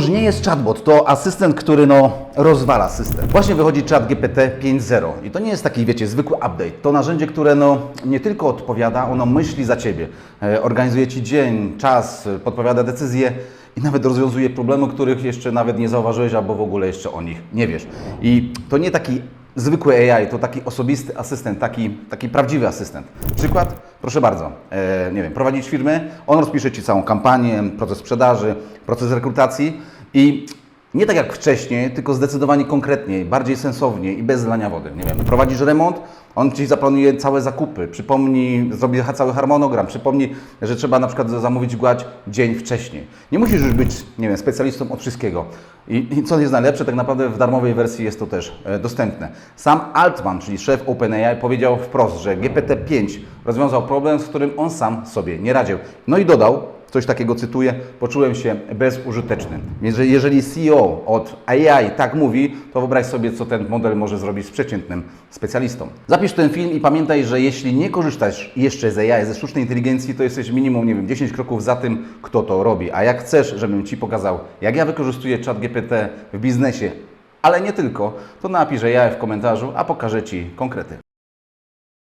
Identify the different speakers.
Speaker 1: już nie jest chatbot, to asystent, który no rozwala system. Właśnie wychodzi chat GPT 5.0 i to nie jest taki, wiecie, zwykły update. To narzędzie, które no nie tylko odpowiada, ono myśli za Ciebie. E, organizuje Ci dzień, czas, e, podpowiada decyzje i nawet rozwiązuje problemy, których jeszcze nawet nie zauważyłeś albo w ogóle jeszcze o nich nie wiesz. I to nie taki zwykły AI, to taki osobisty asystent, taki, taki prawdziwy asystent. Przykład? Proszę bardzo, e, nie wiem, prowadzić firmy, on rozpisze Ci całą kampanię, proces sprzedaży, proces rekrutacji i nie tak jak wcześniej, tylko zdecydowanie konkretniej, bardziej sensownie i bez zlania wody. Nie wiem, prowadzisz remont, on Ci zaplanuje całe zakupy, przypomni, zrobi cały harmonogram, przypomni, że trzeba na przykład zamówić gładź dzień wcześniej. Nie musisz już być, nie wiem, specjalistą od wszystkiego. I, I co jest najlepsze, tak naprawdę w darmowej wersji jest to też e, dostępne. Sam Altman, czyli szef OpenAI, powiedział wprost, że GPT-5 rozwiązał problem, z którym on sam sobie nie radził. No i dodał, Coś takiego cytuję, poczułem się bezużyteczny. Jeżeli CEO od AI tak mówi, to wyobraź sobie, co ten model może zrobić z przeciętnym specjalistą. Zapisz ten film i pamiętaj, że jeśli nie korzystasz jeszcze z AI, ze sztucznej inteligencji, to jesteś minimum, nie wiem, 10 kroków za tym, kto to robi. A jak chcesz, żebym Ci pokazał, jak ja wykorzystuję chat GPT w biznesie, ale nie tylko, to napisz AI w komentarzu, a pokażę Ci konkrety.